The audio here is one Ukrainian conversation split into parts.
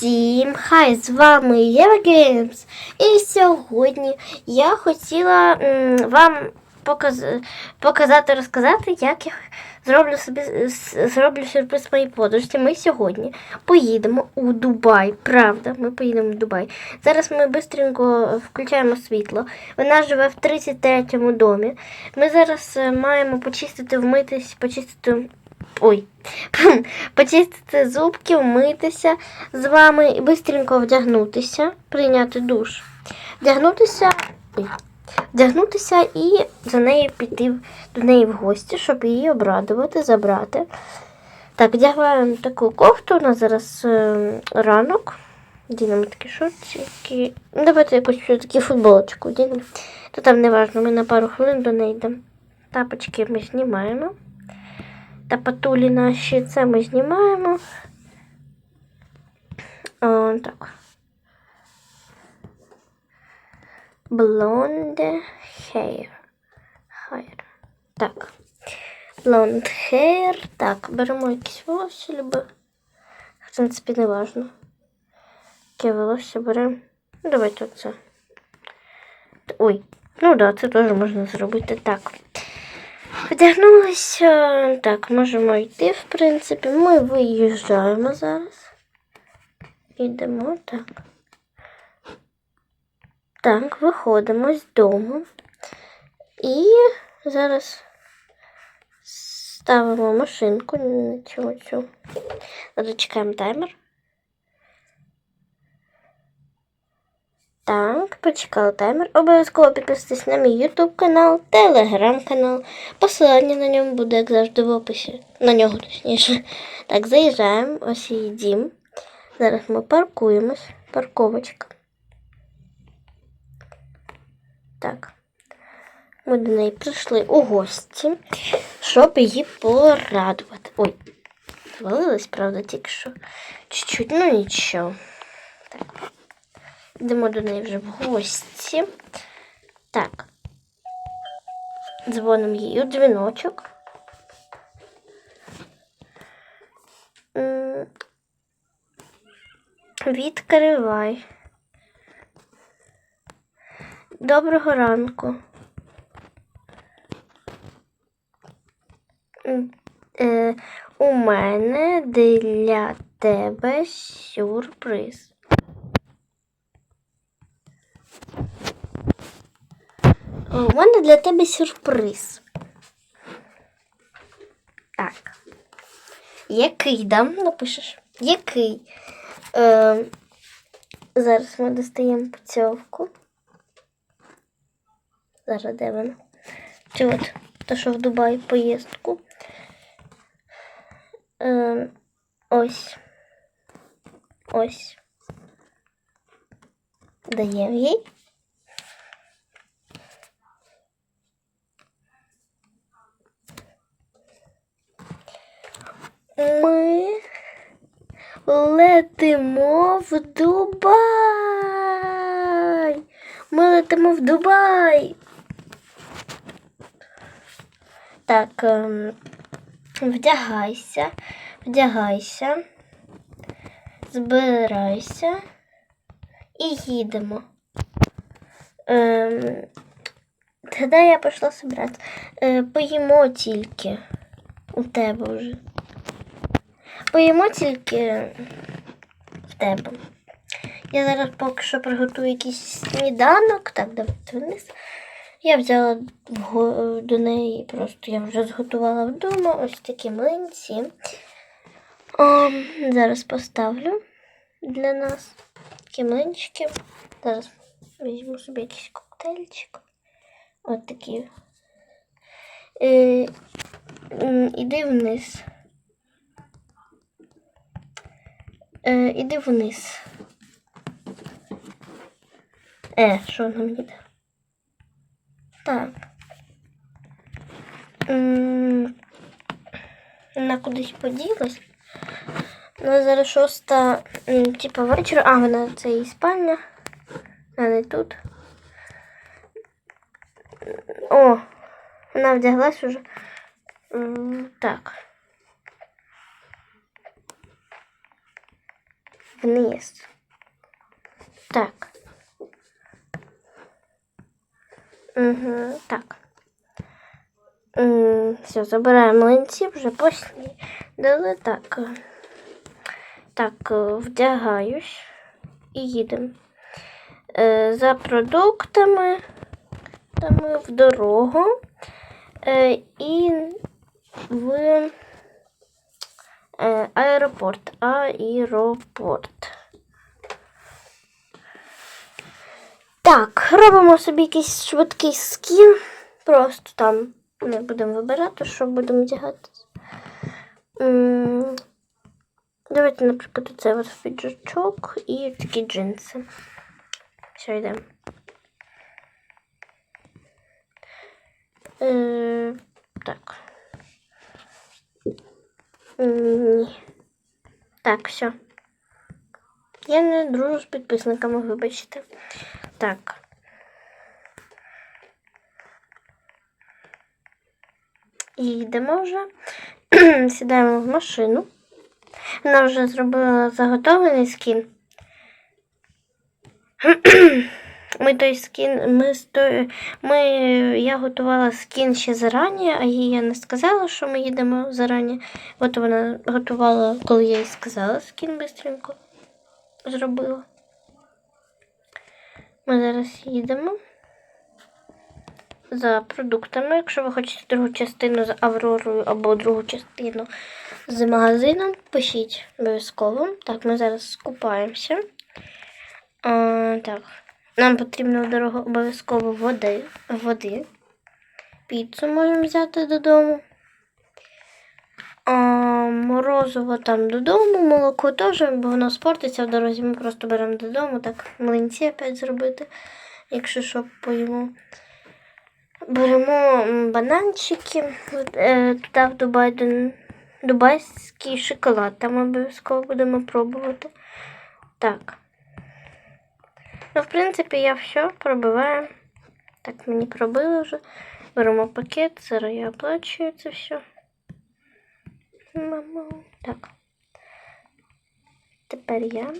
Всім хай! З вами Єва Геймс. І сьогодні я хотіла вам показ... показати, розказати, як я зроблю собі зроблю сюрприз моїй подружці. Ми сьогодні поїдемо у Дубай. Правда, ми поїдемо в Дубай. Зараз ми швидко включаємо світло. Вона живе в 33-му домі. Ми зараз е, маємо почистити, вмитись, почистити. Ой, почистити зубки, вмитися з вами і швидко вдягнутися, прийняти душ, вдягнутися, ой, вдягнутися і за нею піти до неї в гості, щоб її обрадувати, забрати. Так, вдягаємо таку кофту, у нас зараз е, ранок. Дінемо такі шортики. Ну, Давайте якусь все-таки футболочку дінемо. То там не важливо, ми на пару хвилин до неї йдемо. Тапочки ми знімаємо. Та патулі наші це ми знімаємо. О, так. Blonde hair. hair. Так. Blonde hair. Так, беремо якісь волосся, любе. В принципі, не важно. Яке волосся беремо. Ну, давайте оце. Ой, ну да, це теж можна зробити так. Вдягнулися. Так, можемо йти, в принципі. Ми виїжджаємо зараз. Йдемо так. Так, виходимо з дому. І зараз ставимо машинку на цю. Зачекаємо таймер. Так, почекали таймер. Обов'язково підписуйтесь на мій YouTube канал, телеграм канал. Посилання на ньому буде, як завжди, в описі. На нього точніше. Так, заїжджаємо. Ось її дім. Зараз ми паркуємось. Парковочка. Так. Ми до неї прийшли у гості, щоб її порадувати. Ой, звалилась, правда, тільки що. Чуть-чуть, ну нічого. Так. Йдемо до неї вже в гості. Так. Дзвонимо їй у дзвіночок. Відкривай. Доброго ранку. Е, у мене для тебе сюрприз. У мене для тебе сюрприз. Так. Який дам? Напишеш? Який? Е, зараз ми достаємо путівку. Зараз де вона? Чи от то, що в Дубай поїздку. Е, ось. Ось. Даємо їй. Ми летимо в Дубай. Ми летимо в Дубай. Так, ем, вдягайся, вдягайся, збирайся і їдемо. Ем, тоді я пішла собирати. Е, поїмо тільки у тебе вже. Поїмо тільки в тебе. Я зараз поки що приготую якийсь сніданок. Так, давайте вниз. Я взяла до неї, просто я вже зготувала вдома ось такі млинці. О, зараз поставлю для нас такі млинчики. Зараз візьму собі якийсь коктейльчик. Ось такі. Е, м, іди вниз. Е, іди вниз. Е, що нам йде? Так. Вона кудись поділась. Ну, зараз шоста, типа вечора. А, вона це її спальня. А не тут. О, вона вдяглась уже. Так. Вниз. Так. Угу, так. Все, забираємо млинці, вже поснідали. Так. Так, е, вдягаюсь і їдемо. Е, За продуктами там, в дорогу і в аеропорт. Аеропорт. Так, робимо собі якийсь швидкий скін. Просто там не будемо вибирати, що будемо вдягатися. М, Давайте, наприклад, оце от піджачок і такі джинси. Все, йдемо. Е, так. Так, все. Я не дружу з підписниками, вибачте. Так. Їдемо вже. Сідаємо в машину. Вона вже зробила заготовлений скін. Ми той скін, ми, той, ми, я готувала скін ще зарані, а їй я не сказала, що ми їдемо зарані. От вона готувала, коли я їй сказала, скін бистренько зробила. Ми зараз їдемо за продуктами. Якщо ви хочете другу частину з Авророю або другу частину з магазином, пишіть обов'язково. Так, ми зараз скупаємося. А, так. Нам потрібно в дорогу обов'язково води. води. Піцу можемо взяти додому. А, морозиво там додому, молоко теж, бо воно спортиться в дорозі. Ми просто беремо додому, так млинці опять зробити, якщо що поїмо. Беремо бананчики, е, туди в Дубай, дубайський шоколад, там обов'язково будемо пробувати. Так. Ну, в принципі, я все пробиваю. Так, мені пробили вже. Беремо пакет, зараз я оплачую це все. Мамо. Так. Тепер я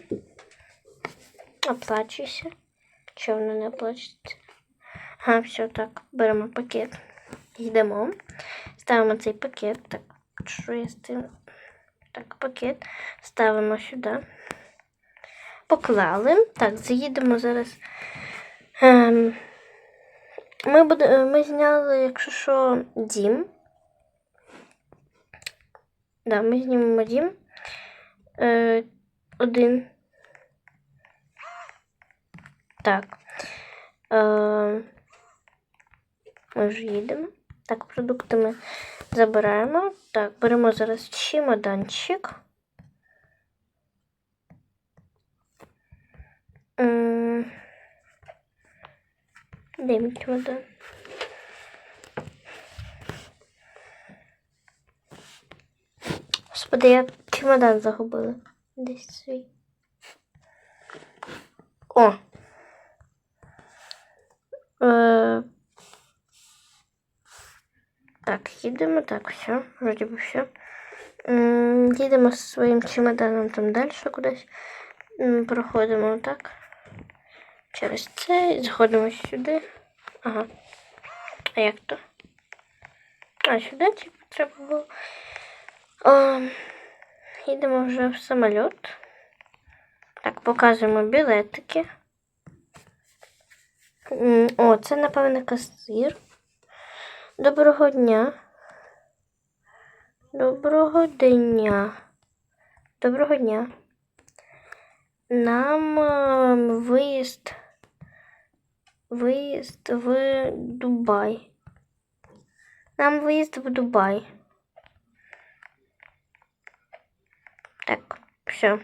оплачуюся. Чого воно не оплачується? Ага, все так. Беремо пакет. Йдемо. Ставимо цей пакет. Так, що я з цим? Так, пакет. Ставимо сюди. Поклали. Так, заїдемо зараз. Ем, ми, буде, ми зняли, якщо що, дім. Да, ми знімемо дім. Е, один. Так. Е, ми вже їдемо. Так, продукти ми забираємо. Так, беремо зараз чемоданчик. М, Чемодан? Господи, я чемодан загубила. Десь свій. О. Е, так, їдемо, так, все, вроді би все. Їдемо зі своїм чемоданом там далі кудись. Проходимо так. Через це і заходимо сюди. Ага. А як то? А, сюди типу, треба було. О, їдемо вже в самоліт. Так, показуємо білетики. О, це, напевно, касир. Доброго дня. Доброго дня. Доброго дня. Нам виїзд. Виїзд в Дубай. Нам виїзд в Дубай. Так, все.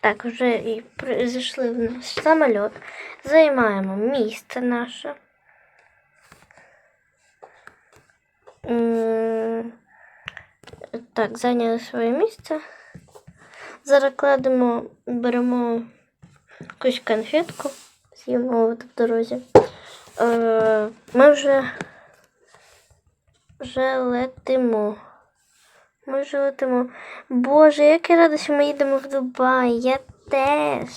Так, вже і зайшли в наш самоліт. Займаємо місце наше. Так, зайняли своє місце. Зараз кладемо, беремо якусь конфетку, з'їмо в дорозі. Е, Ми вже, вже летимо. Ми вже летимо. Боже, як я рада, що ми їдемо в Дубай. Я теж.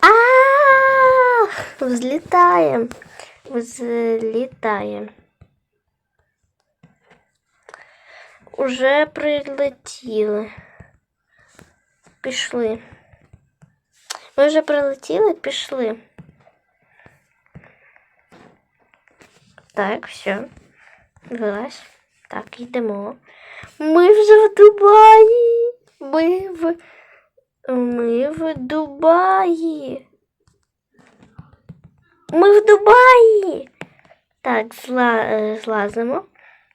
А Взлітаємо. Взлітаємо. Уже прилетіли. Пішли. Ми вже прилетіли, пішли. Так, все. Вилазь. Так, йдемо. Ми вже в Дубаї. Ми в. Ми в Дубаї. Ми в Дубаї. Так, зла, е, злазимо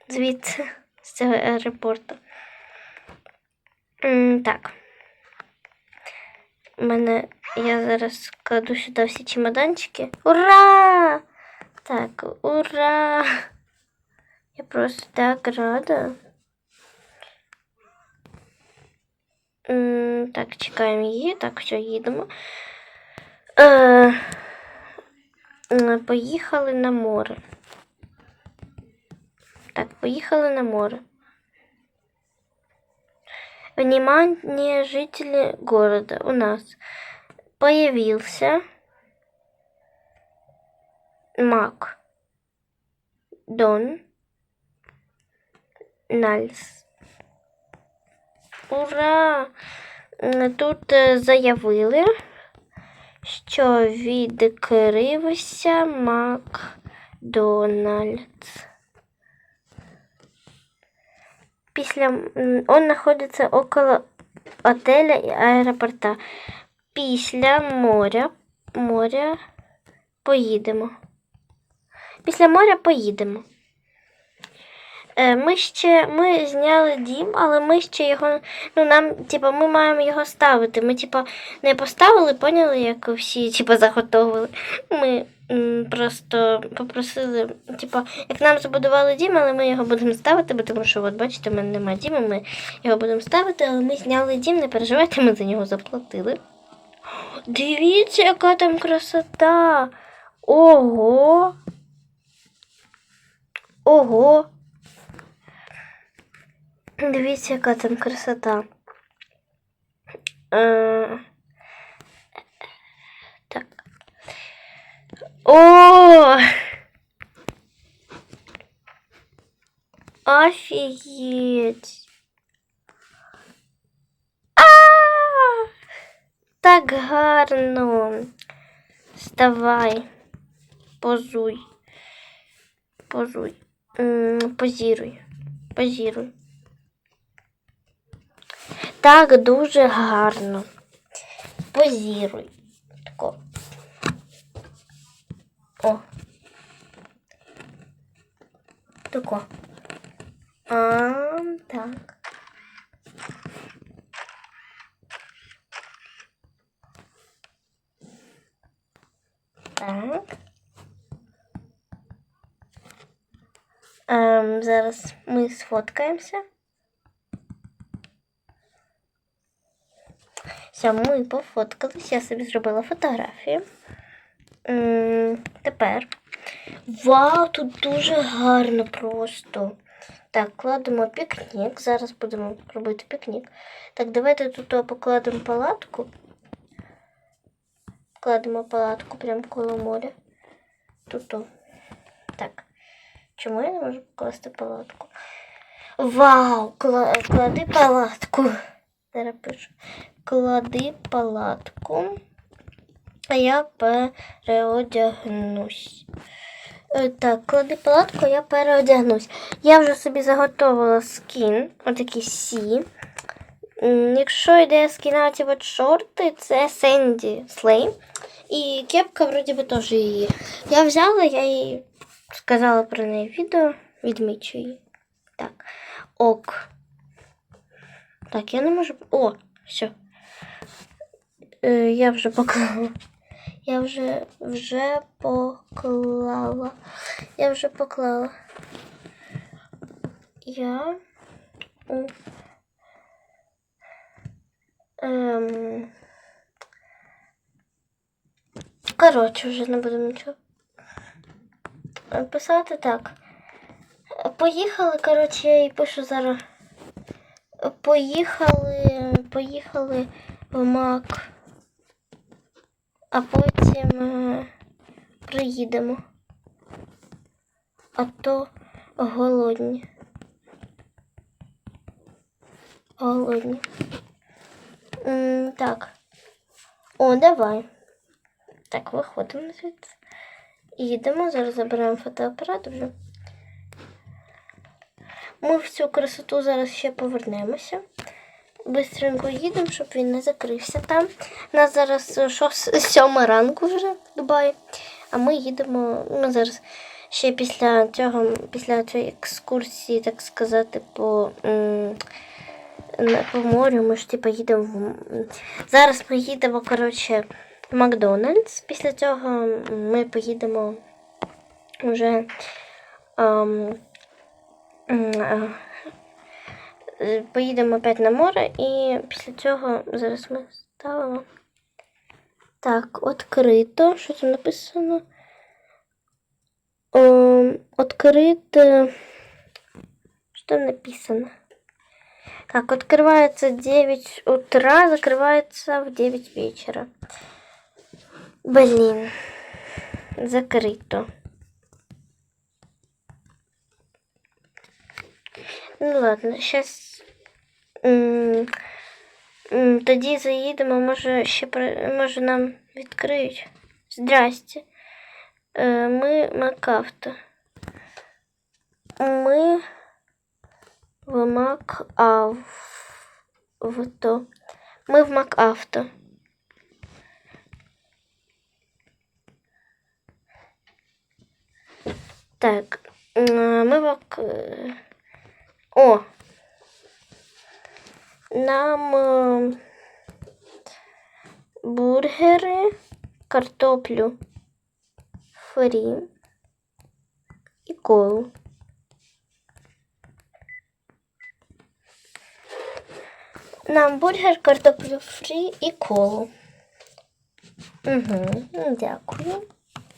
звідси, з цього аеропорту. Так. Мене я зараз кладу сюди всі чемоданчики. Ура! Так, ура! Я просто так рада. Так, чекаємо її. Так, все, їдемо. Е, Поїхали на море. Так, поїхали на море. Внимание, жители города. У нас появился Мак Дон Нальс. Ура! Тут е, заявили, що відкрився Макдональдс. Після он знаходиться около отеля і аеропорта. Після моря, моря поїдемо. Після моря поїдемо. Е, Ми ще ми зняли дім, але ми ще його. Ну, нам, типа, ми маємо його ставити. Ми, типа, не поставили, поняли, як всі, типа, заготовили. Ми м, просто попросили, типа, як нам забудували дім, але ми його будемо ставити, бо тому що, от бачите, в мене немає діму, ми його будемо ставити, але ми зняли дім, не переживайте, ми за нього заплатили. Дивіться, яка там красота! Ого! Ого! Дивіться, яка там красота. Е, Так. О! Офігеть! А! Так гарно. Вставай. Позуй. Позуй. М, Позіруй. Так дуже гарно. Позіруй. Тако. О. Тако. А, так. Так. Ем, зараз ми сфоткаємося. Ми пофоткались, я собі зробила фотографію. Тепер. Вау, тут дуже гарно просто. Так, кладемо пікнік. Зараз будемо робити пікнік. Так, давайте тут покладемо палатку. Кладемо палатку прямо коло моря. Тут. Так. Чому я не можу покласти палатку? Вау! кла- Клади палатку. Зараз пишу. Клади палатку, а я переодягнусь. Е, Так, клади палатку, я переодягнусь. Я вже собі заготовила скін, отакі сі. Якщо йде скіна ці от шорти, це Сенді Слей. І кепка вроді би теж її. Я взяла, я їй сказала про неї відео, відмічу її. Так. Ок. Так, я не можу. О, все. Е, я вже поклала. Я вже вже поклала. Я вже поклала. Я. Ем... Коротше, вже не буду нічого. Писати так. Поїхали, коротше, я їй пишу зараз поїхали, поїхали в Мак, а потім е, приїдемо. А то голодні. Голодні. М, так. О, давай. Так, виходимо звідси. Їдемо, зараз забираємо фотоапарат вже. Ми в цю красоту зараз ще повернемося. Бистренько їдемо, щоб він не закрився там. У нас зараз е, шос- сьома ранку вже в Дубаї. А ми їдемо. Ми зараз ще після цього, після цієї екскурсії, так сказати, по, по морю. Ми ж типу їдемо в. Зараз ми їдемо, коротше, в Макдональдс. Після цього ми поїдемо вже. ам, м, а, е, Поїдемо опять на море і після цього зараз ми ставимо. Так, відкрито. Що там написано? Ем, Открыто. Что там написано? Так, открывается 9 утра, закрывается в 9 вечера. Блин. Закрыто. Ну ладно, сейчас тоді заїдемо, може ще може нам відкриють. Здрасте. Е, Ми Макавто. Ми в Макавто. Ми в Макавто. Так, ми в Мак... О! Нам е, бургери, картоплю фрі і колу. Нам бургер, картоплю фрі і колу. Угу, дякую.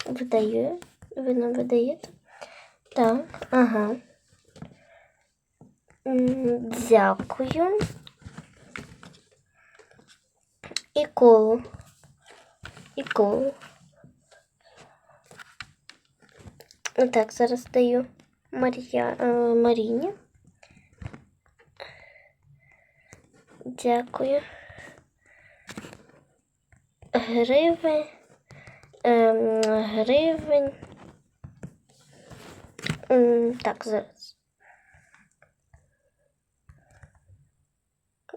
Видаю. Ви нам видаєте. Так, ага. Дякую. І колу. І колу. Так, зараз даю Марія, е, Маріні. Дякую. Гривень. Ем, гривень. Так, зараз.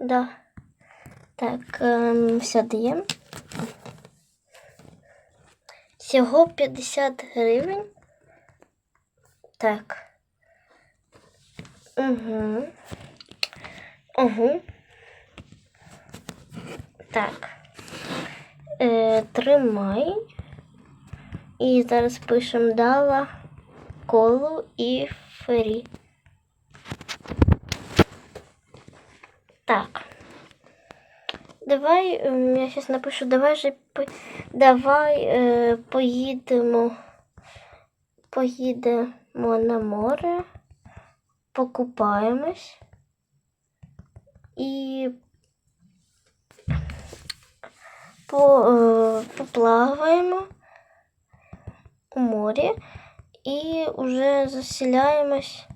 Да. Так, все даємо. Всього 50 гривень. Так. Угу. Угу. Так. Е, тримай. І зараз пишемо дала колу і фрі. Так. Давай, ем, я зараз напишу, давай же давай е, поїдемо. Поїдемо на море, покупаємось і по, е, поплаваємо у морі і вже заселяємось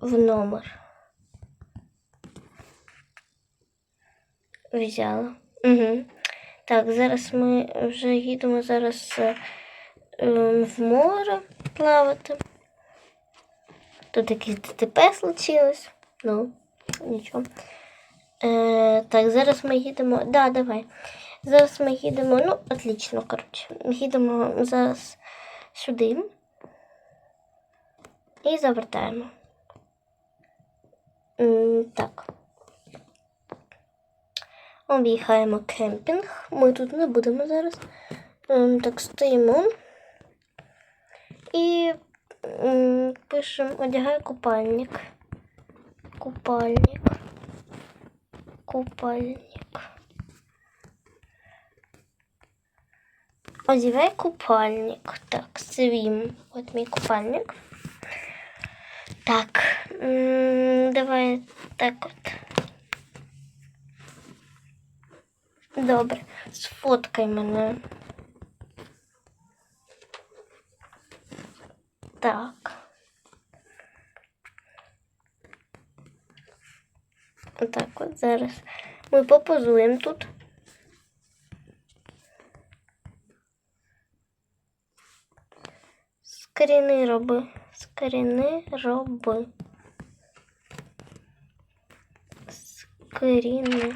в номер. Взяла. Угу. Так, зараз ми вже їдемо зараз е, ем, в море плавати. Тут якесь ДТП случилось. Ну, нічого. Е, так, зараз ми їдемо. Да, давай. Зараз ми їдемо. Ну, отлично, коротше. Їдемо зараз сюди. І завертаємо. Так. Об'їхаємо кемпінг. Ми тут не будемо зараз. Ем, Так, стоїмо. І пишемо одягай купальник. Купальник. Купальник. Одягай купальник. Так, свім. От мій купальник. Так. Давай так от. Добре, сфоткай мене. Так. Отак от зараз ми попозуємо тут. Скріни роби. Скріни роби. Скріни.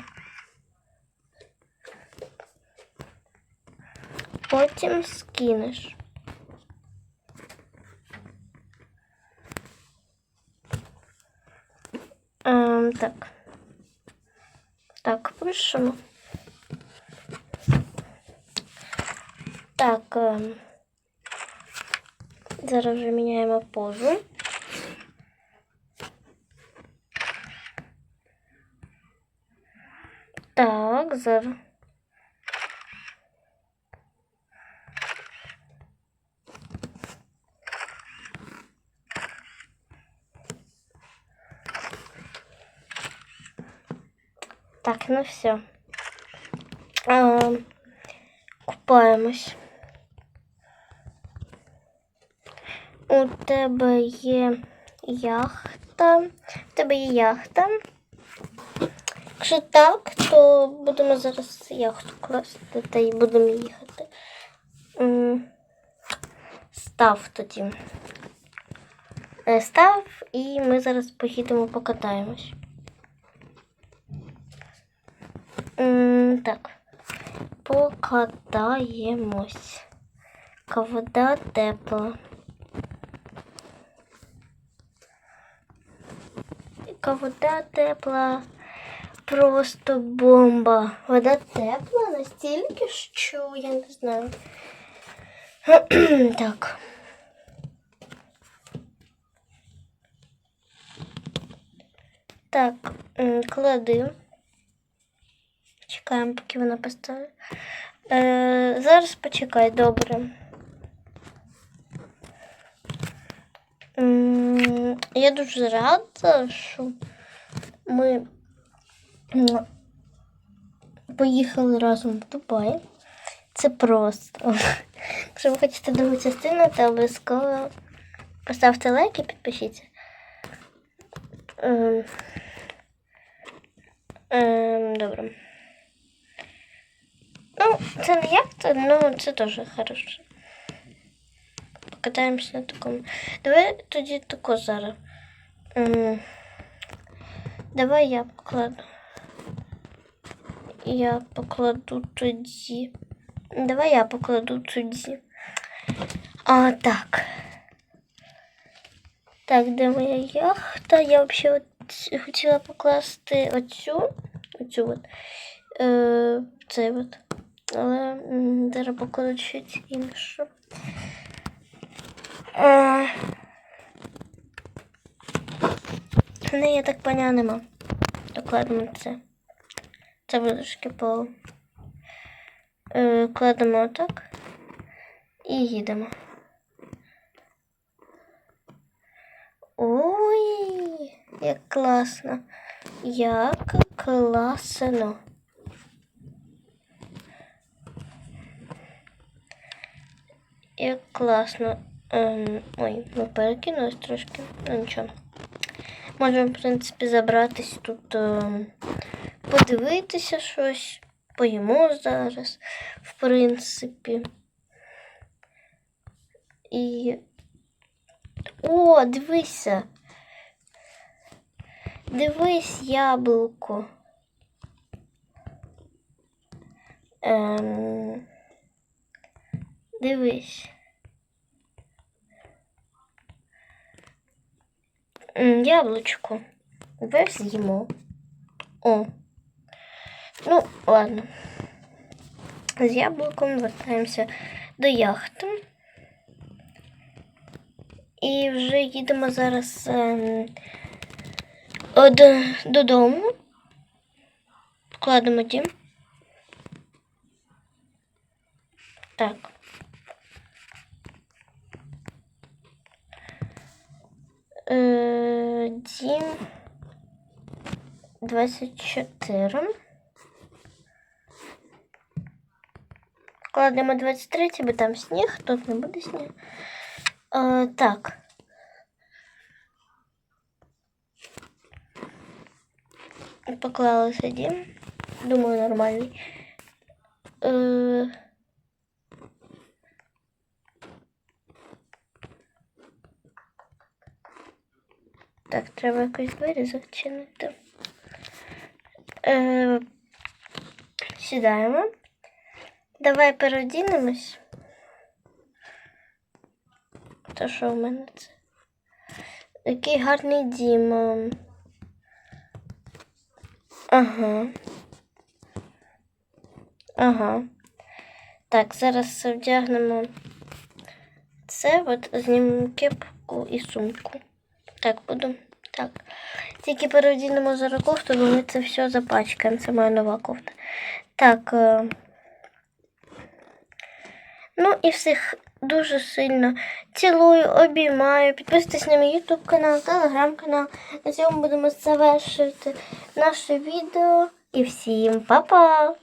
Потім скинеш. Ем, так. Так, пишемо. Так. Ем, зараз вже міняємо позу. Так, зараз. Ну все. А, купаємось. У тебе є яхта. У тебе є яхта. Якщо так, то будемо зараз яхту класти та й будемо їхати. Став тоді. Е, Став і ми зараз поїдемо покатаємось. М, Так. Покатаємось. Ка Вода тепла. Вода тепла. Просто бомба. Вода тепла настільки, що я не знаю. так. Так, клади. Чекаємо, поки вона поставить. Е, зараз почекай, добре. Я дуже рада, що ми поїхали разом в Дубай. Це просто. Якщо ви хочете другу частину, то обов'язково поставте лайк і підпишіться. Ем, ем, добре. Ну, це не як то, ну це теж хорошо. Покатаємося на такому. Давай тоді тако зараз. Давай я покладу. Я покладу тоді. Давай я покладу тоді. А, так. Так, де моя яхта? Я взагалі от хотіла покласти оцю. Оцю от. Е, цей от. Але м, зараз щось інше. Е, не, я так поняла нема. Докладемо це. Це трошки по. Е, кладемо отак і їдемо. Ой, як класно. Як класно. Як класно. Ем, ой, ми перекинулись трошки. Ну нічого. Можемо, в принципі, забратись тут, ем, подивитися щось. Поїмо зараз, в принципі. І. О, дивися. Дивись яблуко. Ем... Дивись. Яблучко. Давай з'їмо. О. Ну, ладно. З яблуком вертаємося до яхти. І вже їдемо зараз од, додому. Кладемо дім. Так. Е, дім 24. Кладемо 23, бо там сніг, тут не буде сніг. Е, так. Поклали сидім. Думаю, нормальний. Е, так, треба якось двері зачинити. Е, сідаємо. Давай переодінемось. То що в мене це? Який гарний дім. Ага. Ага. Так, зараз вдягнемо це, от знімемо кепку і сумку. Так, буду. Так. Тільки переодінемо зараз кофту, бо ми це все запачкаємо. Це моя нова кофта. Так. е, Ну і всіх дуже сильно цілую, обіймаю. Підписуйтесь на мій YouTube канал, телеграм канал. На цьому будемо завершити наше відео. І всім па-па!